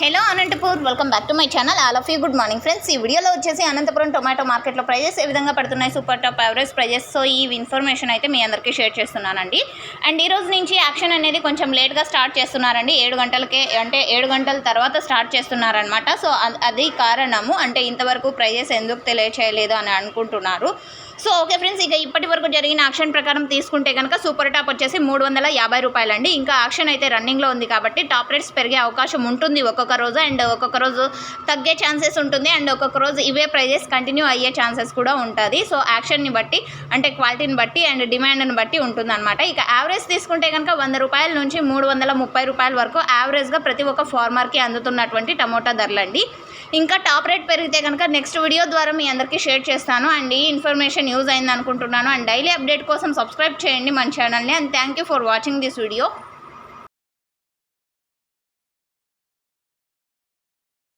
Hello Anantapur welcome back to my channel all of you good morning friends ఈ వీడియోలో వచ్చేసి Anantapuram tomato మార్కెట్లో prices ఏ విధంగా పడుతున్నాయి super top average prices so ఈ ఇన్ఫర్మేషన్ అయితే మీ అందరికీ షేర్ చేస్తున్నానండి. అండ్ ఈ రోజు నుంచి యాక్షన్ అనేది కొంచెం లేట్గా స్టార్ట్ చేస్తున్నారండి. ఏడు గంటలకే అంటే ఏడు గంటల తర్వాత స్టార్ట్ చేస్తున్నారనమాట సో అది కారణము అంటే ఇంతవరకు ప్రైజెస్ ఎందుకు తెలియచేయలేదు అని అనుకుంటున్నారు. సో ఓకే ఫ్రెండ్స్ ఇక ఇప్పటి వరకు జరిగిన యాక్షన్ ప్రకారం తీసుకుంటే కనుక సూపర్ టాప్ వచ్చేసి మూడు వందల యాభై రూపాయలండి. ఇంకా యాక్షన్ అయితే రన్నింగ్లో ఉంది కాబట్టి టాప్ రేట్స్ పెరిగే అవకాశం ఉంటుంది ఒక్కొక్క రోజు. అండ్ ఒక్కొక్క రోజు తగ్గే ఛాన్సెస్ ఉంటుంది. అండ్ ఒక్కొక్క రోజు ఇవే ప్రైజెస్ కంటిన్యూ అయ్యే ఛాన్సెస్ కూడా ఉంటుంది. సో యాక్షన్ని బట్టి అంటే క్వాలిటీని బట్టి అండ్ డిమాండ్ని బట్టి ఉంటుందన్నమాట. ఇక యావరేజ్ తీసుకుంటే కనుక వంద రూపాయల నుంచి మూడు వందల ముప్పై రూపాయల వరకు యావరేజ్గా ప్రతి ఒక్క ఫార్మర్కి అందుతున్నటువంటి టమోటా ధరలండి. ఇంకా టాప్ రేట్ పెరిగితే కనుక నెక్స్ట్ వీడియో ద్వారా మీ అందరికీ షేర్ చేస్తాను. అండ్ ఈ ఇన్ఫర్మేషన్ యూజ్ అయింది అనుకుంటున్నాను అండ్ డైలీ అప్డేట్ కోసం సబ్స్క్రైబ్ చేయండి మన ఛానల్ని. And thank you for watching this video.